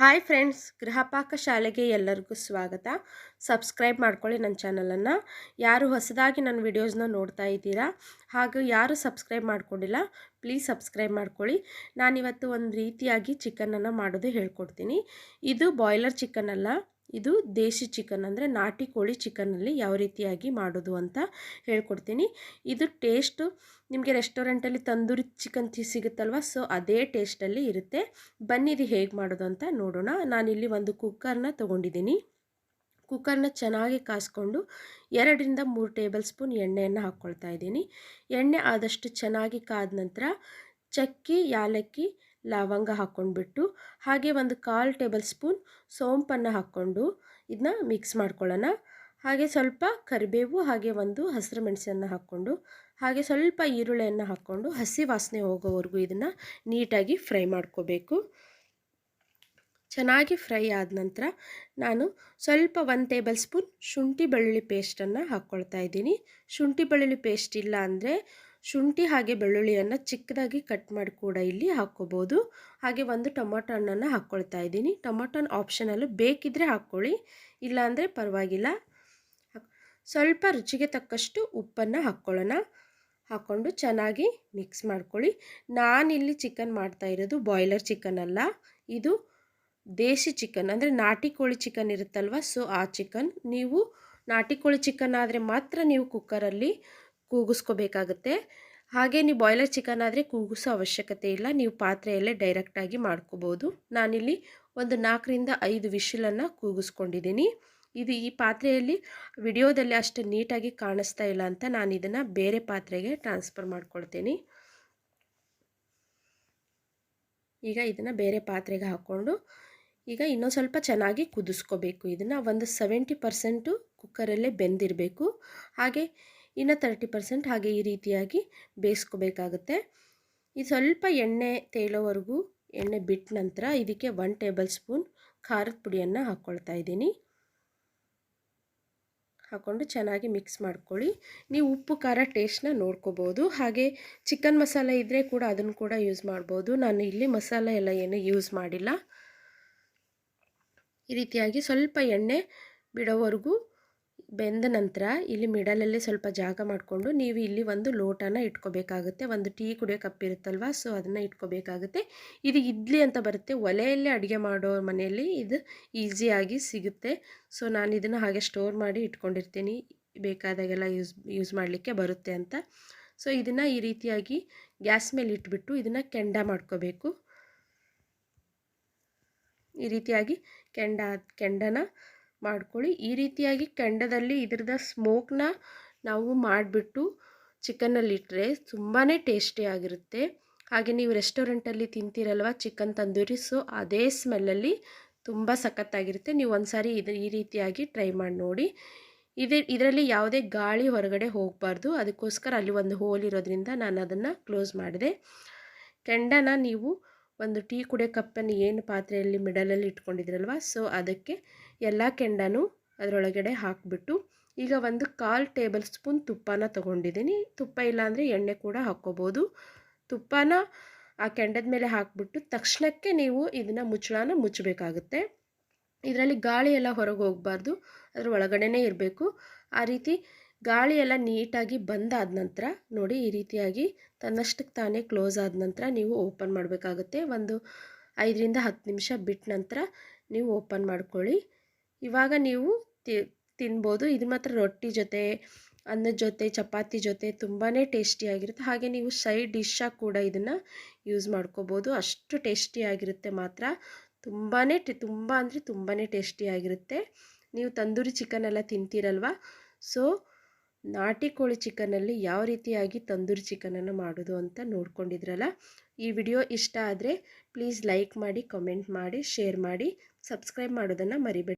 Hi friends Gruhapaka ಶಾಲೆಗೆ ಎಲ್ಲರಿಗೂ ಸ್ವಾಗತ. ಸಬ್ಸ್ಕ್ರೈಬ್ ಮಾಡ್ಕೊಳ್ಳಿ ನನ್ನ ಚಾನಲನ್ನು. ಯಾರು ಹೊಸದಾಗಿ ನನ್ನ ವಿಡಿಯೋಸ್ನ ನೋಡ್ತಾ ಇದ್ದೀರಾ, ಹಾಗೂ ಯಾರು ಸಬ್ಸ್ಕ್ರೈಬ್ ಮಾಡ್ಕೊಂಡಿಲ್ಲ ಪ್ಲೀಸ್ ಸಬ್ಸ್ಕ್ರೈಬ್ ಮಾಡ್ಕೊಳ್ಳಿ. ನಾನಿವತ್ತು ಒಂದು ರೀತಿಯಾಗಿ ಚಿಕನನ್ನು ಮಾಡೋದು ಹೇಳ್ಕೊಡ್ತೀನಿ. ಇದು ಬಾಯ್ಲರ್ ಚಿಕನ್ ಅಲ್ಲ. ಇದು ದೇಶಿ ಚಿಕನ್ ಅಂದರೆ ನಾಟಿ ಕೋಳಿ ಚಿಕನಲ್ಲಿ ಯಾವ ರೀತಿಯಾಗಿ ಮಾಡೋದು ಅಂತ ಹೇಳ್ಕೊಡ್ತೀನಿ. ಇದು ಟೇಸ್ಟು ನಿಮಗೆ ರೆಸ್ಟೋರೆಂಟಲ್ಲಿ ತಂದೂರಿ ಚಿಕನ್ ಸಿಗುತ್ತಲ್ವ, ಸೊ ಅದೇ ಟೇಸ್ಟಲ್ಲಿ ಇರುತ್ತೆ. ಬನ್ನಿ ಇದು ಹೇಗೆ ಮಾಡೋದು ಅಂತ ನೋಡೋಣ. ನಾನಿಲ್ಲಿ ಒಂದು ಕುಕ್ಕರ್ನ ತೊಗೊಂಡಿದ್ದೀನಿ. ಕುಕ್ಕರ್ನ ಚೆನ್ನಾಗಿ ಕಾಸ್ಕೊಂಡು ಎರಡರಿಂದ ಮೂರು ಟೇಬಲ್ ಸ್ಪೂನ್ ಎಣ್ಣೆಯನ್ನು ಹಾಕ್ಕೊಳ್ತಾ ಇದ್ದೀನಿ. ಎಣ್ಣೆ ಆದಷ್ಟು ಚೆನ್ನಾಗಿ ಕಾದ ನಂತರ ಚಕ್ಕಿ, ಯಾಲಕ್ಕಿ ಲವಂಗ ಹಾಕ್ಕೊಂಡ್ಬಿಟ್ಟು, ಹಾಗೆ ಒಂದು ಕಾಲು ಟೇಬಲ್ ಸ್ಪೂನ್ ಸೋಂಪನ್ನು ಹಾಕ್ಕೊಂಡು ಇದನ್ನ ಮಿಕ್ಸ್ ಮಾಡ್ಕೊಳ್ಳೋಣ. ಹಾಗೆ ಸ್ವಲ್ಪ ಕರಿಬೇವು, ಹಾಗೆ ಒಂದು ಹಸಿರು ಮೆಣಸನ್ನು ಹಾಕ್ಕೊಂಡು, ಹಾಗೆ ಸ್ವಲ್ಪ ಈರುಳ್ಳಿಯನ್ನು ಹಾಕ್ಕೊಂಡು ಹಸಿ ವಾಸನೆ ಹೋಗೋವರೆಗೂ ಇದನ್ನು ನೀಟಾಗಿ ಫ್ರೈ ಮಾಡ್ಕೋಬೇಕು. ಚೆನ್ನಾಗಿ ಫ್ರೈ ಆದ ನಂತರ ನಾನು ಸ್ವಲ್ಪ ಒಂದು ಟೇಬಲ್ ಸ್ಪೂನ್ ಶುಂಠಿ ಬೆಳ್ಳುಳ್ಳಿ ಪೇಸ್ಟನ್ನು ಹಾಕ್ಕೊಳ್ತಾ ಇದ್ದೀನಿ. ಶುಂಠಿ ಬೆಳ್ಳುಳ್ಳಿ ಪೇಸ್ಟ್ ಇಲ್ಲ ಅಂದರೆ ಶುಂಠಿ ಹಾಗೆ ಬೆಳ್ಳುಳ್ಳಿಯನ್ನು ಚಿಕ್ಕದಾಗಿ ಕಟ್ ಮಾಡಿ ಕೂಡ ಇಲ್ಲಿ ಹಾಕ್ಕೋಬೋದು. ಹಾಗೆ ಒಂದು ಟೊಮೊಟೊ ಹಣ್ಣನ್ನು ಹಾಕ್ಕೊಳ್ತಾ ಇದ್ದೀನಿ. ಟೊಮೊಟೊ ಆಪ್ಷನಲ್ಲೂ ಬೇಕಿದ್ದರೆ ಹಾಕ್ಕೊಳ್ಳಿ, ಇಲ್ಲಾಂದರೆ ಪರವಾಗಿಲ್ಲ. ಸ್ವಲ್ಪ ರುಚಿಗೆ ತಕ್ಕಷ್ಟು ಉಪ್ಪನ್ನು ಹಾಕ್ಕೊಳ್ಳೋಣ. ಹಾಕ್ಕೊಂಡು ಚೆನ್ನಾಗಿ ಮಿಕ್ಸ್ ಮಾಡ್ಕೊಳ್ಳಿ. ನಾನಿಲ್ಲಿ ಚಿಕನ್ ಮಾಡ್ತಾ ಇರೋದು ಬಾಯ್ಲರ್ ಚಿಕನ್ ಅಲ್ಲ. ಇದು ದೇಸಿ ಚಿಕನ್ ಅಂದರೆ ನಾಟಿ ಕೋಳಿ ಚಿಕನ್ ಇರುತ್ತಲ್ವ ಸೊ ಆ ಚಿಕನ್ ನೀವು ನಾಟಿ ಕೋಳಿ ಚಿಕನ್ ಆದರೆ ಮಾತ್ರ ನೀವು ಕುಕ್ಕರಲ್ಲಿ ಕೂಗಿಸ್ಕೋಬೇಕಾಗುತ್ತೆ. ಹಾಗೆ ನೀವು ಬಾಯ್ಲರ್ ಚಿಕನ್ ಆದರೆ ಕೂಗಿಸೋ ಅವಶ್ಯಕತೆ ಇಲ್ಲ. ನೀವು ಪಾತ್ರೆಯಲ್ಲೇ ಡೈರೆಕ್ಟಾಗಿ ಮಾಡ್ಕೋಬೋದು. ನಾನಿಲ್ಲಿ ಒಂದು ನಾಲ್ಕರಿಂದ ಐದು ವಿಶಿಲನ್ನು ಕೂಗಿಸ್ಕೊಂಡಿದ್ದೀನಿ. ಇದು ಈ ಪಾತ್ರೆಯಲ್ಲಿ ವಿಡಿಯೋದಲ್ಲಿ ಅಷ್ಟು ನೀಟಾಗಿ ಕಾಣಿಸ್ತಾ ಇಲ್ಲ ಅಂತ ನಾನು ಇದನ್ನು ಬೇರೆ ಪಾತ್ರೆಗೆ ಟ್ರಾನ್ಸ್ಫರ್ ಮಾಡ್ಕೊಳ್ತೀನಿ. ಈಗ ಇದನ್ನು ಬೇರೆ ಪಾತ್ರೆಗೆ ಹಾಕ್ಕೊಂಡು ಈಗ ಇನ್ನೊಂದು ಸ್ವಲ್ಪ ಚೆನ್ನಾಗಿ ಕುದಿಸ್ಕೋಬೇಕು. ಇದನ್ನು ಒಂದು ಸೆವೆಂಟಿ ಪರ್ಸೆಂಟು ಕುಕ್ಕರಲ್ಲೇ ಬೆಂದಿರಬೇಕು. ಹಾಗೆ ಇನ್ನು ತರ್ಟಿ ಪರ್ಸೆಂಟ್ ಹಾಗೆ ಈ ರೀತಿಯಾಗಿ ಬೇಯಿಸ್ಕೋಬೇಕಾಗುತ್ತೆ. ಇದು ಸ್ವಲ್ಪ ಎಣ್ಣೆ ತೇಲೋವರೆಗೂ ಎಣ್ಣೆ ಬಿಟ್ಟ ನಂತರ ಇದಕ್ಕೆ ಒನ್ ಟೇಬಲ್ ಸ್ಪೂನ್ ಖಾರದ ಪುಡಿಯನ್ನು ಹಾಕ್ಕೊಳ್ತಾ ಇದ್ದೀನಿ. ಹಾಕ್ಕೊಂಡು ಚೆನ್ನಾಗಿ ಮಿಕ್ಸ್ ಮಾಡ್ಕೊಳ್ಳಿ. ನೀವು ಉಪ್ಪು, ಖಾರ ಟೇಸ್ಟ್ನ ನೋಡ್ಕೋಬೋದು. ಹಾಗೆ ಚಿಕನ್ ಮಸಾಲೆ ಇದ್ದರೆ ಕೂಡ ಅದನ್ನು ಕೂಡ ಯೂಸ್ ಮಾಡ್ಬೋದು. ನಾನು ಇಲ್ಲಿ ಮಸಾಲೆ ಎಲ್ಲ ಏನು ಯೂಸ್ ಮಾಡಿಲ್ಲ. ಈ ರೀತಿಯಾಗಿ ಸ್ವಲ್ಪ ಎಣ್ಣೆ ಬಿಡೋವರೆಗೂ ಬೆಂದ ನಂತರ ಇಲ್ಲಿ ಮಿಡಲಲ್ಲೇ ಸ್ವಲ್ಪ ಜಾಗ ಮಾಡಿಕೊಂಡು ನೀವು ಇಲ್ಲಿ ಒಂದು ಲೋಟನ ಇಟ್ಕೋಬೇಕಾಗುತ್ತೆ. ಒಂದು ಟೀ ಕುಡಿಯೋ ಕಪ್ ಇರುತ್ತಲ್ವ, ಸೊ ಅದನ್ನು ಇಟ್ಕೋಬೇಕಾಗುತ್ತೆ. ಇದು ಇಡ್ಲಿ ಅಂತ ಬರುತ್ತೆ. ಒಲೆಯಲ್ಲೇ ಅಡುಗೆ ಮಾಡೋ ಮನೆಯಲ್ಲಿ ಇದು ಈಸಿಯಾಗಿ ಸಿಗುತ್ತೆ. ಸೊ ನಾನು ಇದನ್ನು ಹಾಗೆ ಸ್ಟೋರ್ ಮಾಡಿ ಇಟ್ಕೊಂಡಿರ್ತೀನಿ. ಬೇಕಾದಾಗೆಲ್ಲ ಯೂಸ್ ಯೂಸ್ ಮಾಡಲಿಕ್ಕೆ ಬರುತ್ತೆ ಅಂತ. ಸೊ ಇದನ್ನು ಈ ರೀತಿಯಾಗಿ ಗ್ಯಾಸ್ ಮೇಲೆ ಇಟ್ಬಿಟ್ಟು ಇದನ್ನು ಕೆಂಡ ಮಾಡ್ಕೋಬೇಕು. ಈ ರೀತಿಯಾಗಿ ಕೆಂಡ, ಕೆಂಡನ ಮಾಡ್ಕೊಳ್ಳಿ. ಈ ರೀತಿಯಾಗಿ ಕೆಂಡದಲ್ಲಿ ಇದ್ರದ ಸ್ಮೋಕ್ನ ನಾವು ಮಾಡಿಬಿಟ್ಟು ಚಿಕನ್ನಲ್ಲಿಟ್ಟರೆ ತುಂಬಾ ಟೇಸ್ಟಿಯಾಗಿರುತ್ತೆ ಹಾಗೆ ನೀವು ರೆಸ್ಟೋರೆಂಟಲ್ಲಿ ತಿಂತೀರಲ್ವ ಚಿಕನ್ ತಂದೂರಿ ಸೊ ಅದೇ ಸ್ಮೆಲ್ಲಲ್ಲಿ ತುಂಬ ಸಖತ್ತಾಗಿರುತ್ತೆ. ನೀವು ಒಂದು ಸಾರಿ ಇದು ಈ ರೀತಿಯಾಗಿ ಟ್ರೈ ಮಾಡಿ ನೋಡಿ. ಇದೇ ಇದರಲ್ಲಿ ಯಾವುದೇ ಗಾಳಿ ಹೊರಗಡೆ ಹೋಗಬಾರ್ದು. ಅದಕ್ಕೋಸ್ಕರ ಅಲ್ಲಿ ಒಂದು ಹೋಲ್ ಇರೋದ್ರಿಂದ ನಾನು ಅದನ್ನು ಕ್ಲೋಸ್ ಮಾಡಿದೆ. ಕೆಂಡನ ನೀವು ಒಂದು ಟೀ ಕುಡಿಯೋ ಕಪ್ಪನ್ನು ಏನು ಪಾತ್ರೆಯಲ್ಲಿ ಮಿಡಲಲ್ಲಿ ಇಟ್ಕೊಂಡಿದ್ರಲ್ವ? ಸೊ, ಅದಕ್ಕೆ ಎಲ್ಲ ಕೆಂಡನೂ ಅದರೊಳಗಡೆ ಹಾಕಿಬಿಟ್ಟು ಈಗ ಒಂದು ಕಾಲು ಟೇಬಲ್ ಸ್ಪೂನ್ ತುಪ್ಪನ ತೊಗೊಂಡಿದ್ದೀನಿ. ತುಪ್ಪ ಇಲ್ಲಾಂದರೆ ಎಣ್ಣೆ ಕೂಡ ಹಾಕ್ಕೋಬೋದು. ತುಪ್ಪನ ಆ ಕೆಂಡದ ಮೇಲೆ ಹಾಕಿಬಿಟ್ಟು ತಕ್ಷಣಕ್ಕೆ ನೀವು ಇದನ್ನು ಮುಚ್ಚಳನ ಮುಚ್ಚಬೇಕಾಗುತ್ತೆ. ಇದರಲ್ಲಿ ಗಾಳಿ ಎಲ್ಲ ಹೊರಗೆ ಹೋಗಬಾರ್ದು. ಅದ್ರ ಒಳಗಡೆನೇ ಇರಬೇಕು. ಆ ರೀತಿ ಗಾಳಿ ಎಲ್ಲ ನೀಟಾಗಿ ಬಂದಾದ ನಂತರ ನೋಡಿ ಈ ರೀತಿಯಾಗಿ ತನ್ನಷ್ಟಕ್ಕೆ ತಾನೇ ಕ್ಲೋಸ್ ಆದ ನಂತರ ನೀವು ಓಪನ್ ಮಾಡಬೇಕಾಗುತ್ತೆ. ಒಂದು ಐದರಿಂದ ಹತ್ತು ನಿಮಿಷ ಬಿಟ್ಟ ನಂತರ ನೀವು ಓಪನ್ ಮಾಡ್ಕೊಳ್ಳಿ. ಇವಾಗ ನೀವು ತಿನ್ಬೋದು. ಇದು ಮಾತ್ರ ರೊಟ್ಟಿ ಜೊತೆ ಅನ್ನದ ಜೊತೆ, ಚಪಾತಿ ಜೊತೆ ತುಂಬಾ ಟೇಸ್ಟಿಯಾಗಿರುತ್ತೆ ಹಾಗೆ ನೀವು ಸೈಡ್ ಡಿಶ್ಶಾಗಿ ಕೂಡ ಇದನ್ನು ಯೂಸ್ ಮಾಡ್ಕೋಬೋದು. ಅಷ್ಟು ಟೇಸ್ಟಿಯಾಗಿರುತ್ತೆ ಮಾತ್ರ. ತುಂಬಾ ತುಂಬ ಅಂದರೆ ತುಂಬಾ ಟೇಸ್ಟಿಯಾಗಿರುತ್ತೆ ನೀವು ತಂದೂರಿ ಚಿಕನ್ ಎಲ್ಲ ತಿಂತೀರಲ್ವ? ಸೊ ನಾಟಿ ಕೋಳಿ ಚಿಕನಲ್ಲಿ ಯಾವ ರೀತಿಯಾಗಿ ತಂದೂರಿ ಚಿಕನನ್ನು ಮಾಡೋದು ಅಂತ ನೋಡ್ಕೊಂಡಿದ್ರಲ್ಲ, ಈ ವಿಡಿಯೋ ಇಷ್ಟ ಆದರೆ ಪ್ಲೀಸ್ ಲೈಕ್ ಮಾಡಿ ಕಮೆಂಟ್ ಮಾಡಿ ಶೇರ್ ಮಾಡಿ ಸಬ್ಸ್ಕ್ರೈಬ್ ಮಾಡೋದನ್ನು ಮರಿಬೇಡಿ.